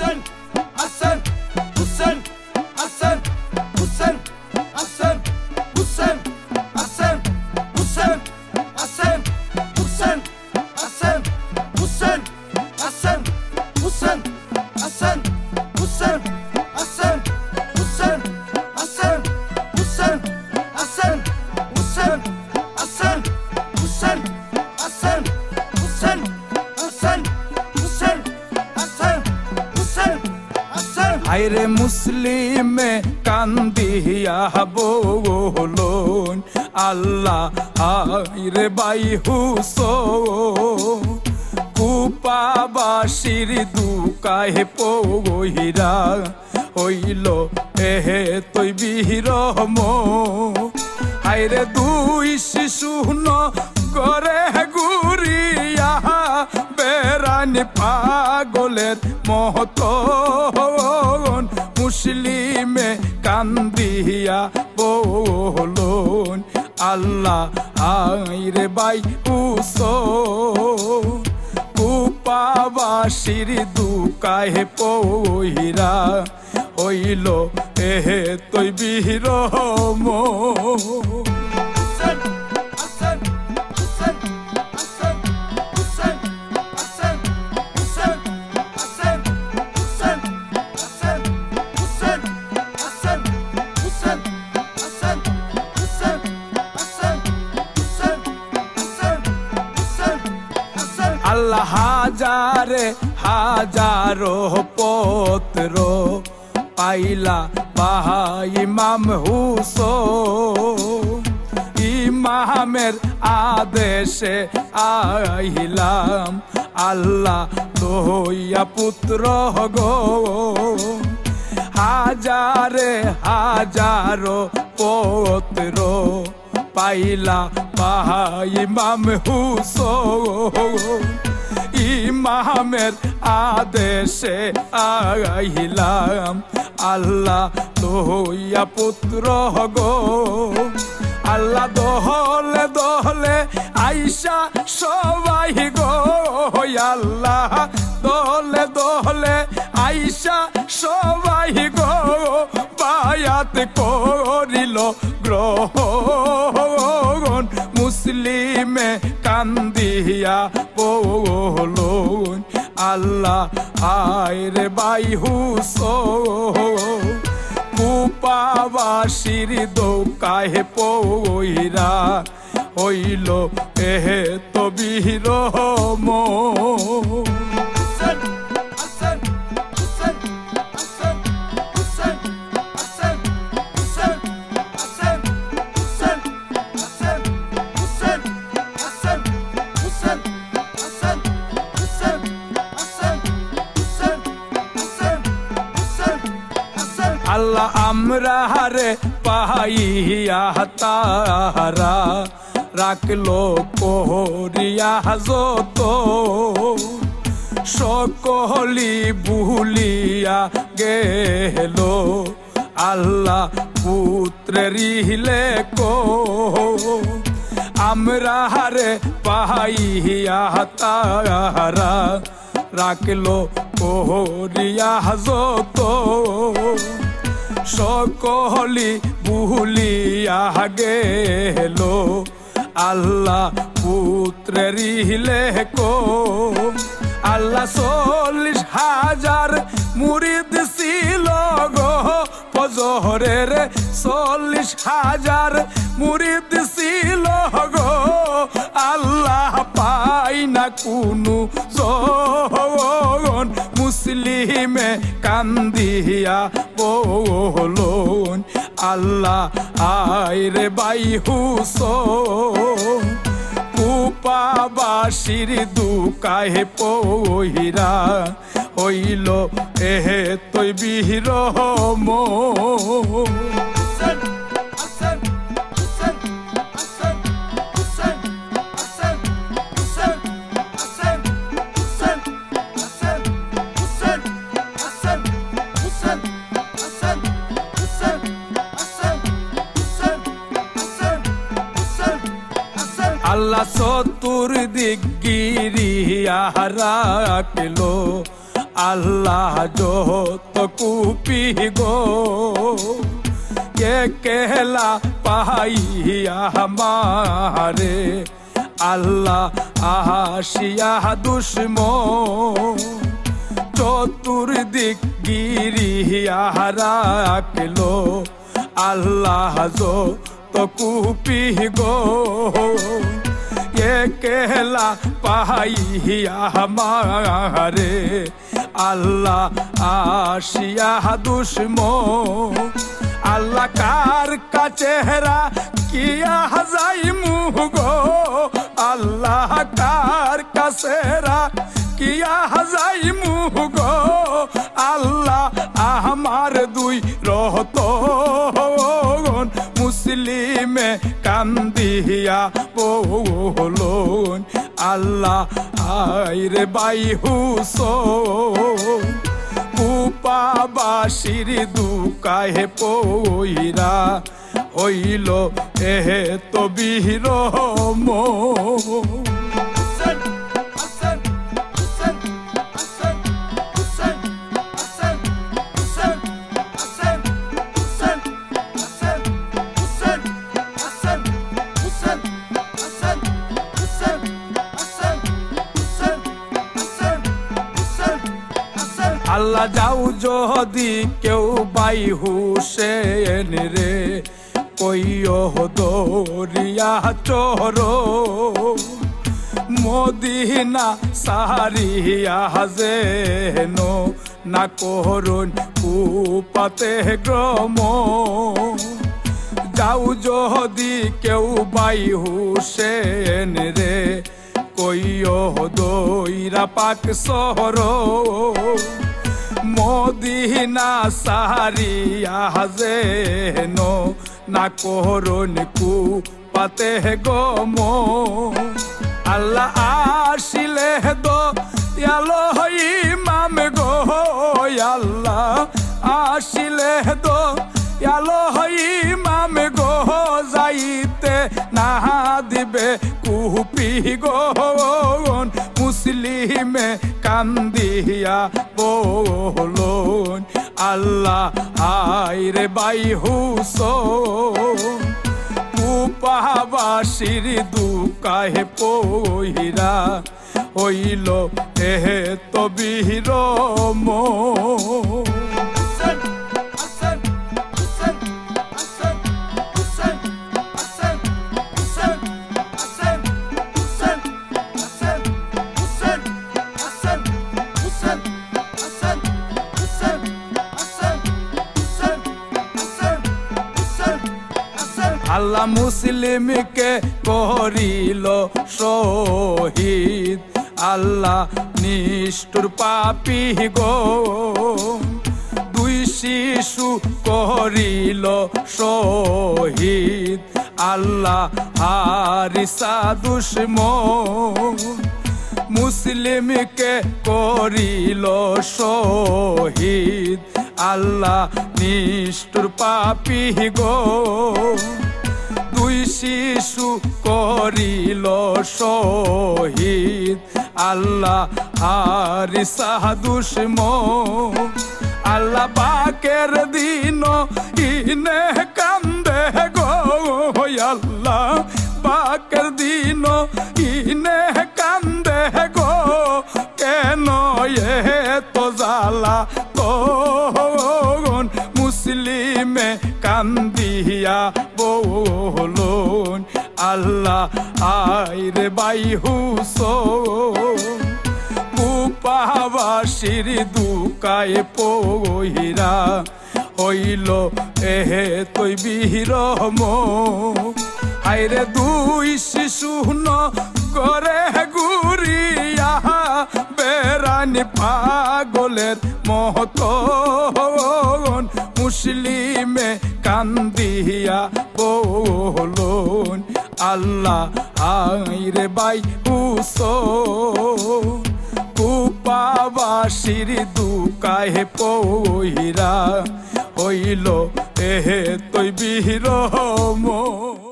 son. আইরে মুসলিমে কান্দিয়া বলুন আল্লাহ আইরে বাই হুসো। কুপাবাসির দুকাহে পহিরা হইল এহে তৈ বিরম আইরে দুই শিশু ন করে গুরিয়া। বেড়ানি পাগলের মহতন মুসলিমে কান্দিয়া বলুন আল্লাহ আইরে বাই উসো কুপাবাসির দুকাহে পহিরা হইল এহে তৈ বিরম Hasan, হাজারে হাজারো পত্র পাইলা বাহা ইমাম হুসো ইমামের আদেশে আইলাম, আল্লাহ দইয়া পুত্র গো। হাজারে হাজারো পত্র পাইলা বাহা ইমাম হুসো ইমামের আদেশে আইলাম আল্লাহ তোয়া পুত্র গো। আল্লাহ দহলে দহলে আইসা সবাই গো। আল্লাহ দহলে দহলে আইসা সবাই গো। বায়াত করিল গ্রহণ মুসলিমে কান্দিয়া পৌলো আল্লাহ আয়রে বাইহুস কুপাবাসীর দৌকাহে পৌরা হইল এহে তবির মো আমরা হারে পাইয়া তারা। রাখল কোহরিয়া যত। সকলি ভুলিয়া গেল। আল্লাহ পুত্রের হিলে কো। আমরা হারে পাইয়া তারা। রাখল কোহরিয়া যত। সকলি ভুলিয়া গেল আল্লাহ পুত্রের হিলে কো। আল্লাহ চল্লিশ হাজার মুরিদ ছিল গো। ফজরের চল্লিশ হাজার মুরিদ ছিল গো। আল্লাহ পাই না কোনো জন মুসলিমে কান্দিয়া হলন। আল্লাহ আয় রে বাই হুসন। কুপাবাসীর দুকাহে পহিরা হইল এহে তৈ বিহির মো গিরিয়া রাখল। আল্লাহ যত কুপি গো। কে কেলা পাইয়া মারে। আল্লাহ আহাসিয়া দুশ্ম চতুর্দিক গিরিয়া রাখল। আল্লাহ যত কুপি গো। के केला पाइया मारे আল্লাহ আসিয়া দুশ্মো আল্লাহ কার কাচেহরা কিয়া হাজাই মুহ গো আল্লাহ কার কাসেরা কিয়া হাজাই মুহ গো কান্দিয়া বলুন আল্লাহ আইরে বাই হুস কুপাবাসির দুকাহে পইরা হইল এহে তো বীর আল্লাহ যাও যদি কেউ বাই হুসেন রে, কইও দরিয়া চোর। মদিনা সারিয়া যেন না করুন কুপাতে গ্রম। যাও যদি কেউ বাই হুসেন রে, কইও দইরা পাক শহর মদিনা সাহারিয়া যেন না করুন কু পাতে গম আল্লাহ আসিলে দো ইয়ালো ইমাম গো, আল্লাহ আসিলে দো ইয়ালো ইমাম গো, যাইতে না দিবে কুপি গন মুসলিমে কান্দিয়া বলুন, আল্লাহ আইরে বাই হুসন। কুপাবাসির দুকাহে পহিরা হইল এহে তো বিহির মো আল্লাহ মুসলিমকে করিল শহীদ। আল্লাহ নিষ্ঠুর পাপি গো। দুই শিশু করিল শহীদ। আল্লাহ হারিসা দুশ্ম মুসলিমকে করিল শহীদ। আল্লাহ নিষ্ঠুর পাপি গো। দুই শিশু করিল শহীদ। আল্লাহ হারিসা দুশ্ম আল্লাহ পাকের দিন ইনে কান্দে গো। আল্লাহ পাকের দিন ইনে কান্দে গো। কেন এ তো জালা তখন মুসলিমে কান্দিয়া বলুন, আল্লাহ আইরে বাই হুসন, কুপাবাসির দুকায় পহিরা হইল এহে তৈ বীর আইরে দুই শিশু ন করে গুরিয়া, বেড়ানি পাগলের মহতন, মুসলিমে কান্দিয়া বলুন আল্লাহ আইরে বাই হুসন। কুপাবাসির দুকাহে পহিরা হইল এহে তৈ বীর